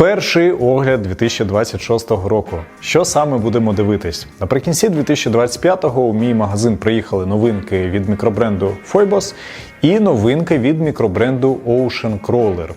Перший огляд 2026 року. Що саме будемо дивитись? Наприкінці 2025-го у мій магазин приїхали новинки від мікробренду Foibos і новинки від мікробренду Ocean Crawler.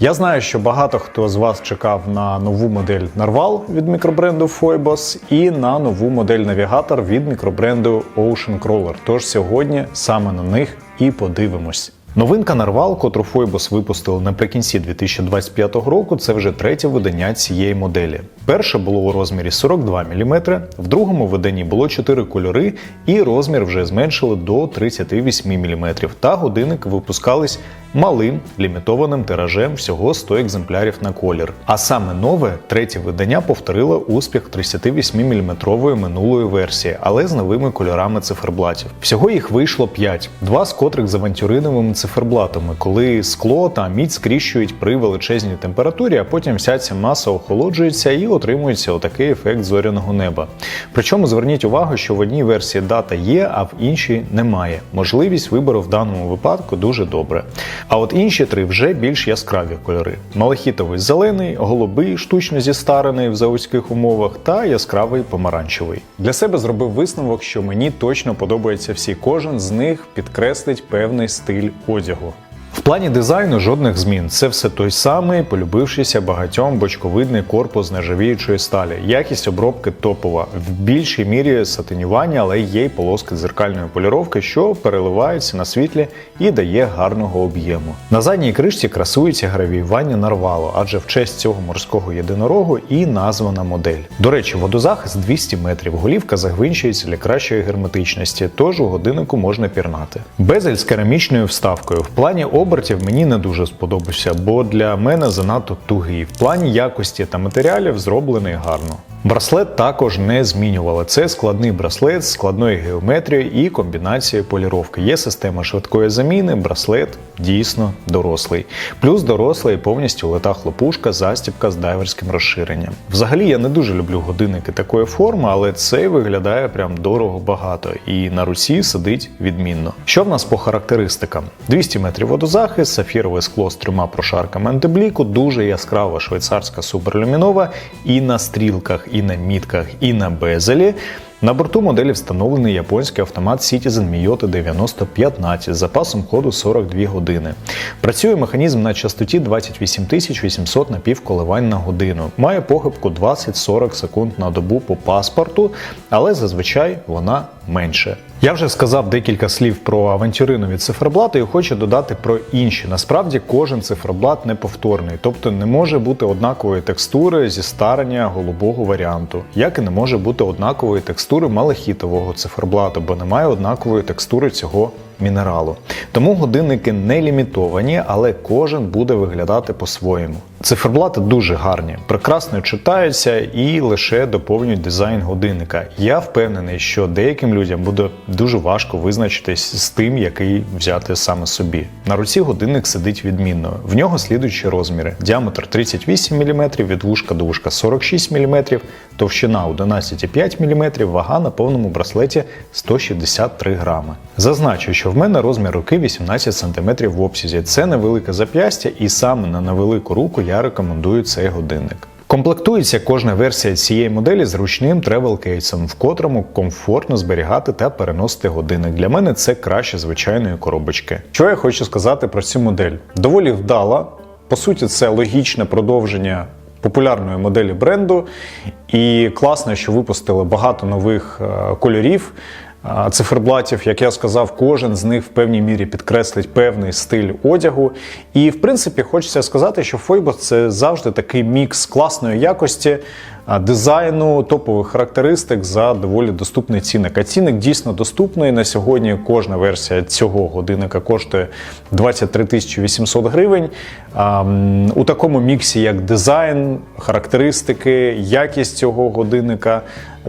Я знаю, що багато хто з вас чекав на нову модель Narval від мікробренду Foibos і на нову модель навігатор від мікробренду Ocean Crawler. Тож сьогодні саме на них і подивимось. Новинка Нарвал, котру Фойбос випустили наприкінці 2025 року, це вже третє видання цієї моделі. Перше було у розмірі 42 мм, в другому виданні було 4 кольори, і розмір вже зменшили до 38 мм. Та годинник випускались малим лімітованим тиражем всього 100 екземплярів на колір. А саме нове третє видання повторило успіх 38 мм минулої версії, але з новими кольорами циферблатів. Всього їх вийшло 5, два з котрих з авантюриновими циферблатами, коли скло та мідь скріщують при величезній температурі, а потім вся ця маса охолоджується і отримується отакий ефект зоряного неба. Причому зверніть увагу, що в одній версії дата є, а в іншій немає. Можливість вибору в даному випадку дуже добре. А от інші три вже більш яскраві кольори: малахітовий зелений, голубий, штучно зістарений в заузьких умовах, та яскравий помаранчевий. Для себе зробив висновок, що мені точно подобається всі. Кожен з них підкреслить певний стиль одягу. В плані дизайну жодних змін. Це все той самий, полюбившийся багатьом бочковидний корпус нержавіючої сталі. Якість обробки топова. В більшій мірі сатинювання, але є й полоски дзеркальної поліровки, що переливаються на світлі і дає гарного об'єму. На задній кришці красується гравіювання нарвало, адже в честь цього морського єдинорогу і названа модель. До речі, водозахист 200 метрів. Голівка загвинчується для кращої герметичності, тож у годиннику можна пірнати. Безель з керамічною вставкою. В плані обертів мені не дуже сподобався, бо для мене занадто тугий. В плані якості та матеріалів зроблений гарно. Браслет також не змінювали. Це складний браслет з складною геометрією і комбінацією поліровки. Є система швидкої заміни, браслет дійсно дорослий. Плюс доросла і повністю лета хлопушка, застібка з дайверським розширенням. Взагалі я не дуже люблю годинники такої форми, але цей виглядає прям дорого багато і на руці сидить відмінно. Що в нас по характеристикам? 200 метрів водозахист, сафірове скло з трьома прошарками антибліку, дуже яскрава швейцарська суперлюмінова і на стрілках, і на мітках, і на безелі. На борту моделі встановлений японський автомат Citizen Miyota 9015 з запасом ходу 42 години. Працює механізм на частоті 28800 напівколивань на годину. Має похибку 20-40 секунд на добу по паспорту, але зазвичай вона менше. Я вже сказав декілька слів про авантюринові циферблати і хочу додати про інші. Насправді кожен циферблат неповторний, тобто не може бути однакової текстури зі старення голубого варіанту, як і не може бути однакової текстури малахітового циферблату, бо немає однакової текстури цього мінералу. Тому годинники не лімітовані, але кожен буде виглядати по-своєму. Циферблати дуже гарні, прекрасно читаються і лише доповнюють дизайн годинника. Я впевнений, що деяким людям буде дуже важко визначитись з тим, який взяти саме собі. На руці годинник сидить відмінно. В нього слідуючі розміри: діаметр 38 мм, від вушка до вушка 46 мм, товщина 11,5 мм, вага на повному браслеті 163 грами. Зазначу, що в мене розмір руки 18 см в обсязі. Це невелике зап'ястя, і саме на невелику руку я рекомендую цей годинник. Комплектується кожна версія цієї моделі з ручним тревел-кейсом, в котрому комфортно зберігати та переносити годинник. Для мене це краще звичайної коробочки. Що я хочу сказати про цю модель? Доволі вдала. По суті, це логічне продовження популярної моделі бренду. І класно, що випустили багато нових е, кольорів. Циферблатів, як я сказав, кожен з них в певній мірі підкреслить певний стиль одягу. І в принципі, хочеться сказати, що Фойбос це завжди такий мікс класної якості, дизайну, топових характеристик за доволі доступний цінник. А цінник дійсно доступний. На сьогодні кожна версія цього годинника коштує 23 тисячі 800 гривень. У такому міксі, як дизайн, характеристики, якість цього годинника,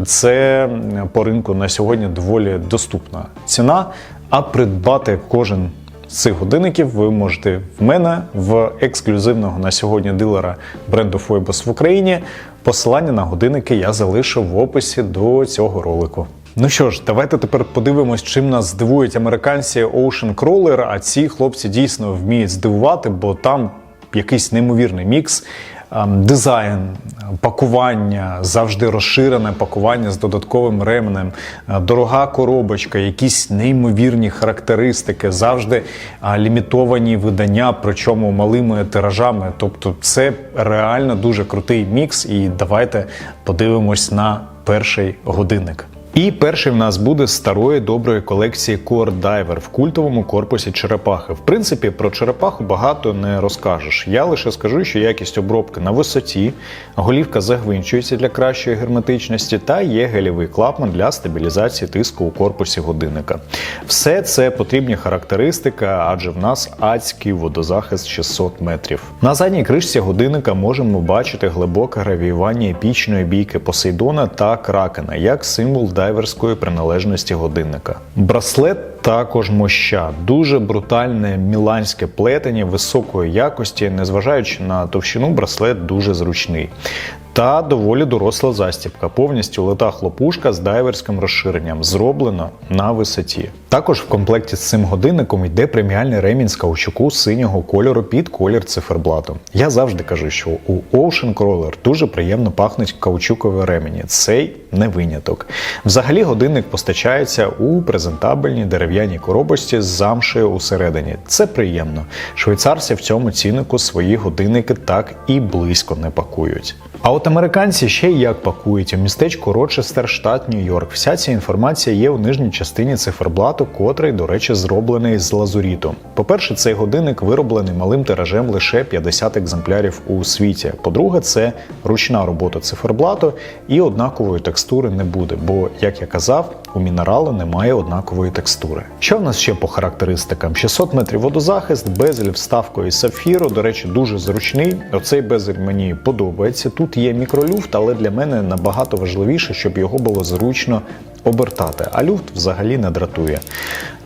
це по ринку на сьогодні доволі доступна ціна. А придбати кожен цих годинників ви можете в мене в ексклюзивного на сьогодні дилера бренду Foibos в Україні. Посилання на годинники я залишу в описі до цього ролику. Ну що ж, давайте тепер подивимось, чим нас здивують американці Ocean Crawler, а ці хлопці дійсно вміють здивувати, бо там якийсь неймовірний мікс дизайн, пакування, завжди розширене пакування з додатковим ременем, е, дорога коробочка, якісь неймовірні характеристики, завжди лімітовані видання, причому малими тиражами. Тобто, це реально дуже крутий мікс. І давайте подивимось на перший годинник. І перший в нас буде з старої доброї колекції Core Diver в культовому корпусі черепахи. В принципі, про черепаху багато не розкажеш. Я лише скажу, що якість обробки на висоті, голівка загвинчується для кращої герметичності, та є гелєвий клапан для стабілізації тиску у корпусі годинника. Все це потрібні характеристики, адже в нас адський водозахист 600 метрів. На задній кришці годинника можемо бачити глибоке гравіювання епічної бійки Посейдона та Кракена як символ дайверської приналежності годинника. Браслет також моща, дуже брутальне міланське плетення високої якості, незважаючи на товщину, браслет дуже зручний. Та доволі доросла застібка, повністю лита хлопушка з дайверським розширенням, зроблено на висоті. Також в комплекті з цим годинником йде преміальний ремінь з каучуку синього кольору під колір циферблату. Я завжди кажу, що у Ocean Crawler дуже приємно пахнуть каучукові ремені. Цей не виняток. Взагалі годинник постачається у презентабельній дерев'яній коробочці з замшею усередині. Це приємно. Швейцарці в цьому ціннику свої годинники так і близько не пакують. А от американці ще й як пакують у містечку Рочестер, штат Нью-Йорк. Вся ця інформація є у нижній частині циферблату, котрий, до речі, зроблений з лазуріту. По-перше, цей годинник вироблений малим тиражем лише 50 екземплярів у світі. По-друге, це ручна робота циферблату і однакової текстури не буде, бо, як я казав, у мінералу немає однакової текстури. Що в нас ще по характеристикам? 600 метрів водозахист, безель вставкою сапфіру. До речі, дуже зручний. Оцей безель мені подобається. Тут є мікролюфт, але для мене набагато важливіше, щоб його було зручно обертати. А люфт взагалі не дратує.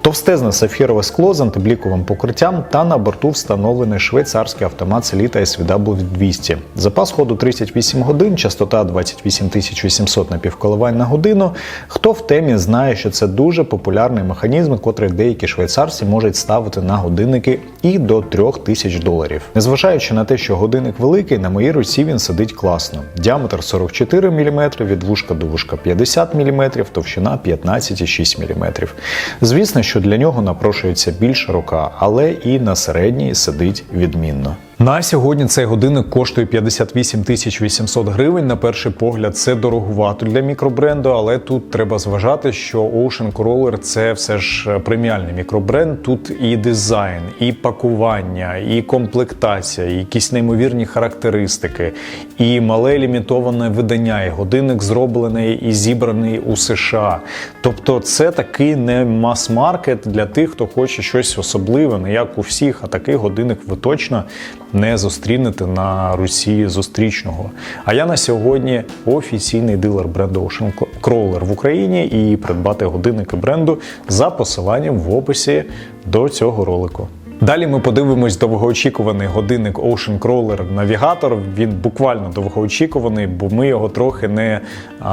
Товстезне сапфірове скло з антибліковим покриттям та на борту встановлений швейцарський автомат Selita SVW200. Запас ходу 38 годин, частота 28 800 напівколивань на годину. Хто в темі знає, що це дуже популярний механізм, котрий деякі швейцарці можуть ставити на годинники і до 3000 доларів. Незважаючи на те, що годинник великий, на моїй руці він сидить класно. Діаметр 44 мм, від вушка до вушка 50 мм, товщина 15,6 мм. Звісно, що для нього напрошується більша рука, але і на середній сидить відмінно. На сьогодні цей годинник коштує 58 тисяч 800 гривень. На перший погляд, це дороговато для мікробренду, але тут треба зважати, що Ocean Crawler – це все ж преміальний мікробренд. Тут і дизайн, і пакування, і комплектація, і якісь неймовірні характеристики, і мале лімітоване видання. І годинник зроблений і зібраний у США. Тобто, це такий не мас-маркет для тих, хто хоче щось особливе, не як у всіх, а такий годинник ви точно не зустрінете на Русі зустрічного. А я на сьогодні офіційний дилер бренду Ocean Crawler в Україні і придбати годинники бренду за посиланням в описі до цього ролику. Далі ми подивимось довгоочікуваний годинник Ocean Crawler Navigator. Він буквально довгоочікуваний, бо ми його трохи не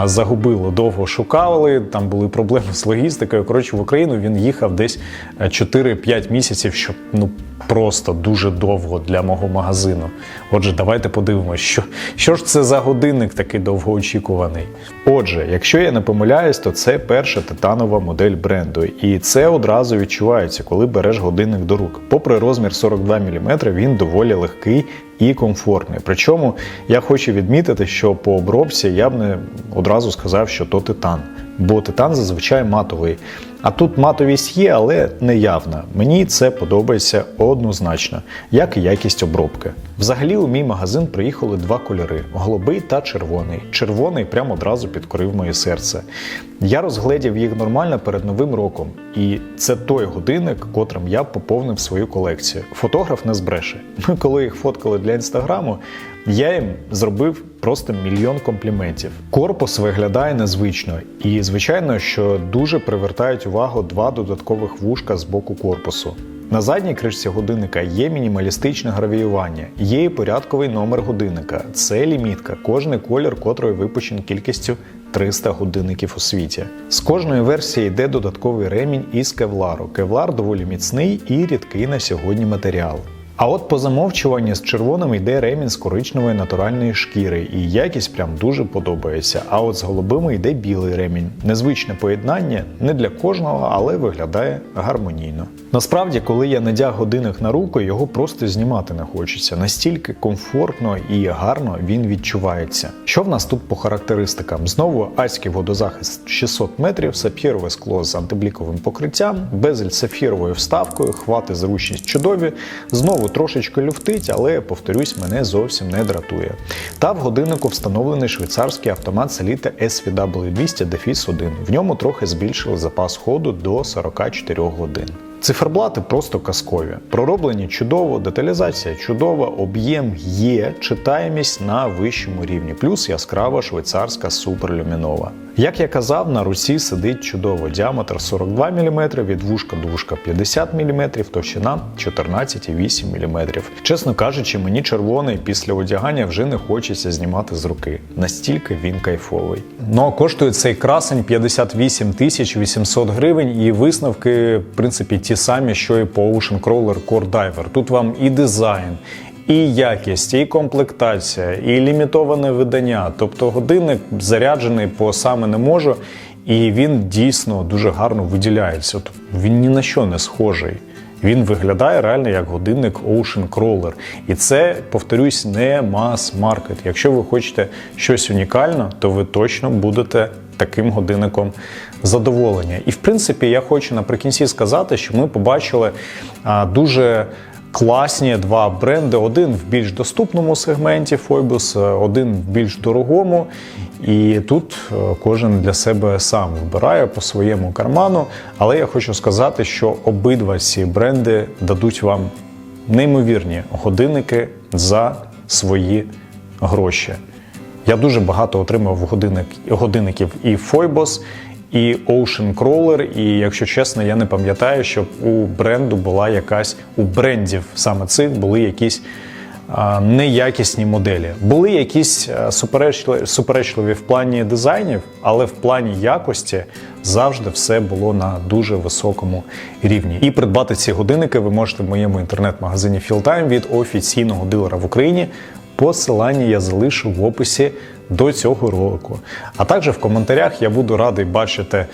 загубили. Довго шукали, там були проблеми з логістикою. Коротше, в Україну він їхав десь 4-5 місяців, що ну просто дуже довго для мого магазину. Отже, давайте подивимось, що, що ж це за годинник такий довгоочікуваний. Отже, якщо я не помиляюсь, то це перша титанова модель бренду, і це одразу відчувається, коли береш годинник до рук. Попри розмір 42 мм, він доволі легкий і комфортний. Причому я хочу відмітити, що по обробці я б не одразу сказав, що то титан, бо титан зазвичай матовий. А тут матовість є, але не явна. Мені це подобається однозначно, як і якість обробки. Взагалі, у мій магазин приїхали два кольори: голубий та червоний. Червоний прямо одразу підкорив моє серце. Я розгледів їх нормально перед новим роком, і це той годинник, котрим я поповнив свою колекцію. Фотограф не збреше. Ми коли їх фоткали для інстаграму, я їм зробив просто мільйон компліментів. Корпус виглядає незвично, і звичайно, що дуже привертають увагу два додаткових вушка з боку корпусу. На задній кришці годинника є мінімалістичне гравіювання, є і порядковий номер годинника. Це лімітка, кожний колір котрої випущен кількістю 300 годинників у світі. З кожної версії йде додатковий ремінь із кевлару. Кевлар доволі міцний і рідкий на сьогодні матеріал. А от по замовчуванні з червоним йде ремінь з коричневої натуральної шкіри, і якість прям дуже подобається. А от з голубими йде білий ремінь. Незвичне поєднання не для кожного, але виглядає гармонійно. Насправді, коли я надяг годинник на руку, його просто знімати не хочеться. Настільки комфортно і гарно він відчувається. Що в нас тут по характеристикам? Знову аський водозахист 600 метрів, сапфірове скло з антибліковим покриттям, безель сапфіровою вставкою, хвати зручність чудові. Знову трошечки люфтить, але повторюсь, мене зовсім не дратує. Та в годиннику встановлений швейцарський автомат Salita SVW200 1 В ньому трохи збільшили запас ходу до 44 годин. Циферблати просто казкові. Пророблені чудово, деталізація чудова, об'єм є, читаємість на вищому рівні, плюс яскрава швейцарська суперлюмінова. Як я казав, на руці сидить чудово. Діаметр 42 мм, від вушка до вушка 50 мм, товщина 14,8 мм. Чесно кажучи, мені червоний після одягання вже не хочеться знімати з руки. Настільки він кайфовий. Ну а коштує цей красень 58 тисяч 800 гривень, і висновки, в принципі, ті самі, що і по Ocean Crawler Core Diver. Тут вам і дизайн. І якість, і комплектація, і лімітоване видання. Тобто годинник заряджений по саме не можу, і він дійсно дуже гарно виділяється. Він ні на що не схожий. Він виглядає реально як годинник Ocean Crawler. І це, повторюсь, не мас-маркет. Якщо ви хочете щось унікальне, то ви точно будете таким годинником задоволення. І в принципі, я хочу наприкінці сказати, що ми побачили дуже. Класні два бренди: один в більш доступному сегменті Phoibus, один в більш дорогому. І тут е, кожен для себе сам вибирає по своєму карману. Але я хочу сказати, що обидва ці бренди дадуть вам неймовірні годинники за свої гроші. Я дуже багато отримав годинник, годинників і Phoibos, і Ocean Crawler, і якщо чесно, я не пам'ятаю, щоб у бренду була якась у брендів саме цих були якісь а, неякісні моделі. Були якісь суперечливі, суперечливі в плані дизайнів, але в плані якості завжди все було на дуже високому рівні. І придбати ці годинники ви можете в моєму інтернет-магазині Fieldtime від офіційного дилера в Україні. Посилання я залишу в описі до цього ролику. А також в коментарях я буду радий бачити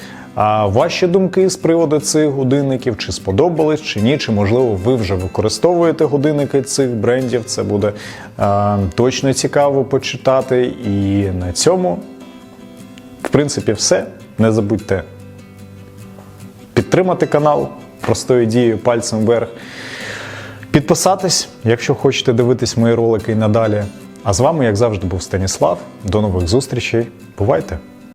ваші думки з приводу цих годинників, чи сподобались, чи ні, чи можливо ви вже використовуєте годинники цих брендів. Це буде а, точно цікаво почитати. І на цьому, в принципі, все. Не забудьте підтримати канал простою дією пальцем вверх. Підписатись, якщо хочете дивитись мої ролики і надалі. А з вами, як завжди, був Станіслав. До нових зустрічей. Бувайте!